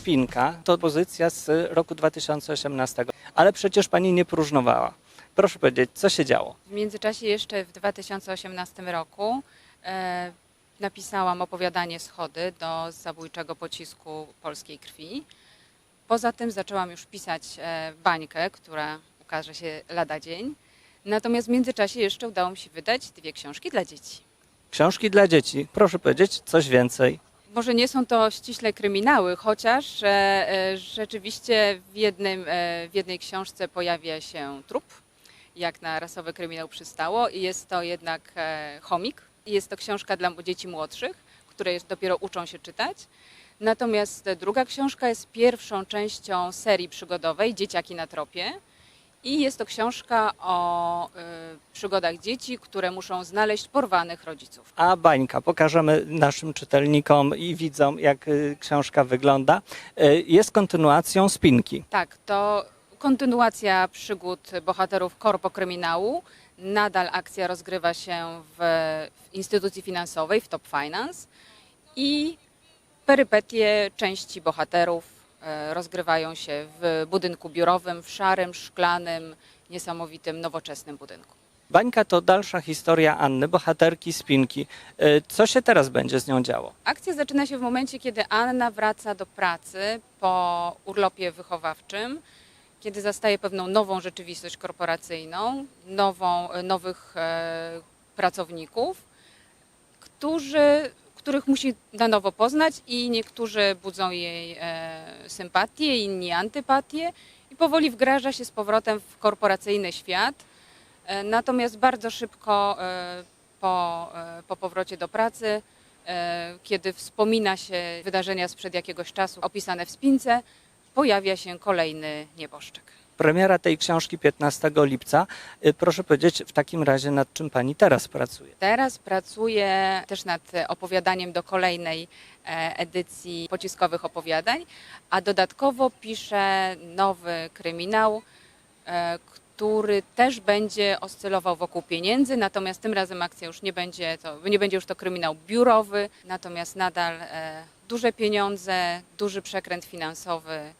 Spinka to pozycja z roku 2018, ale przecież pani nie próżnowała. Proszę powiedzieć, co się działo? W międzyczasie jeszcze w 2018 roku e, napisałam opowiadanie Schody do zabójczego pocisku polskiej krwi. Poza tym zaczęłam już pisać e, bańkę, która ukaże się lada dzień. Natomiast w międzyczasie jeszcze udało mi się wydać dwie książki dla dzieci. Książki dla dzieci. Proszę powiedzieć coś więcej. Może nie są to ściśle kryminały, chociaż e, rzeczywiście w, jednym, e, w jednej książce pojawia się trup, jak na rasowy kryminał przystało, i jest to jednak e, chomik. Jest to książka dla dzieci młodszych, które jest, dopiero uczą się czytać. Natomiast druga książka jest pierwszą częścią serii przygodowej Dzieciaki na tropie. I jest to książka o e, przygodach dzieci, które muszą znaleźć porwanych rodziców. A bańka, pokażemy naszym czytelnikom i widzom, jak y, książka wygląda. Y, Jest kontynuacją Spinki. Tak, to kontynuacja przygód bohaterów korpo kryminału. Nadal akcja rozgrywa się w, w instytucji finansowej, w Top Finance i perypetie części bohaterów rozgrywają się w budynku biurowym, w szarym, szklanym, niesamowitym, nowoczesnym budynku. Bańka to dalsza historia Anny, bohaterki Spinki. Y, Co się teraz będzie z nią działo? Akcja zaczyna się w momencie, kiedy Anna wraca do pracy po urlopie wychowawczym, kiedy zastaje pewną nową rzeczywistość korporacyjną, nową, nowych e, pracowników, którzy, których musi na nowo poznać i niektórzy budzą jej e, sympatię, inni antypatię i powoli wgraża się z powrotem w korporacyjny świat. E, Natomiast bardzo szybko e, po, po powrocie do pracy kiedy wspomina się wydarzenia sprzed jakiegoś czasu opisane w spince, pojawia się kolejny nieboszczyk. Premiera tej książki 15 lipca. Y, Proszę powiedzieć w takim razie, nad czym pani teraz pracuje? Teraz pracuję też nad opowiadaniem do kolejnej e, edycji pociskowych opowiadań, a dodatkowo piszę nowy kryminał, e, który też będzie oscylował wokół pieniędzy, natomiast tym razem akcja już nie będzie, to, nie będzie już to kryminał biurowy, natomiast nadal e, duże pieniądze, duży przekręt finansowy